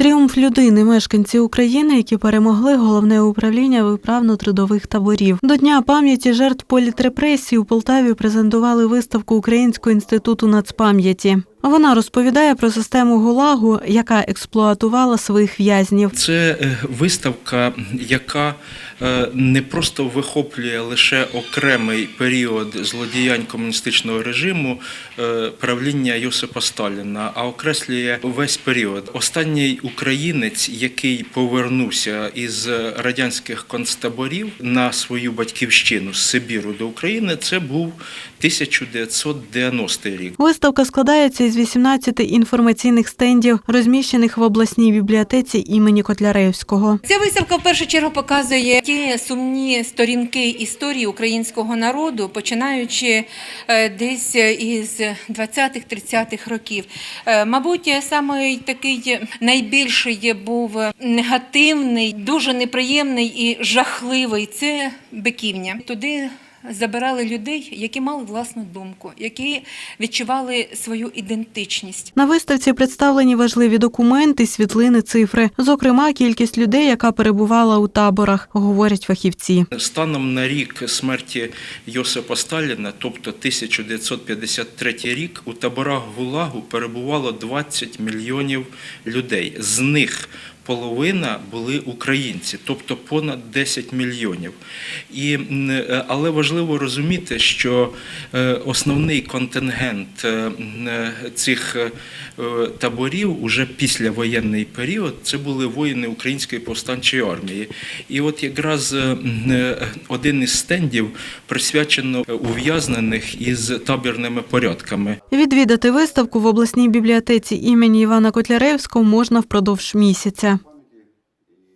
Тріумф людини, мешканці України, які перемогли головне управління виправно-трудових таборів. До дня пам'яті жертв політрепресії у Полтаві презентували виставку Українського інституту нацпам'яті. Вона розповідає про систему ГУЛАГу, яка експлуатувала своїх в'язнів. Це е, виставка, яка е, не просто вихоплює лише окремий період злодіянь комуністичного режиму е, правління Йосипа Сталіна, а окреслює весь період. Останній українець, який повернувся із радянських концтаборів на свою батьківщину з Сибіру до України, це був 1990 рік. Виставка складається із 18 інформаційних стендів, розміщених в обласній бібліотеці імені Котляревського. Ця виставка в першу чергу показує ті сумні сторінки історії українського народу, починаючи е, десь із 20-30-х років. Е, Мабуть, саме такий найбільший був негативний, дуже неприємний і жахливий це биківня. Туди забирали людей, які мали власну думку, які відчували свою ідентичність. На виставці представлені важливі документи, світлини, цифри, зокрема, кількість людей, яка перебувала у таборах, говорять фахівці. Станом на рік смерті Йосипа Сталіна, тобто 1953 рік, у таборах ГУЛАГу перебувало 20 мільйонів людей. З них половина були українці, тобто понад 10 мільйонів. І, е, але важливо розуміти, що е, основний контингент е, цих таборів уже післявоєнний період це були воїни Української повстанчої армії. І от якраз один із стендів присвячено ув'язнених із табірними порядками. Відвідати виставку в обласній бібліотеці імені Івана Котляревського можна впродовж місяця.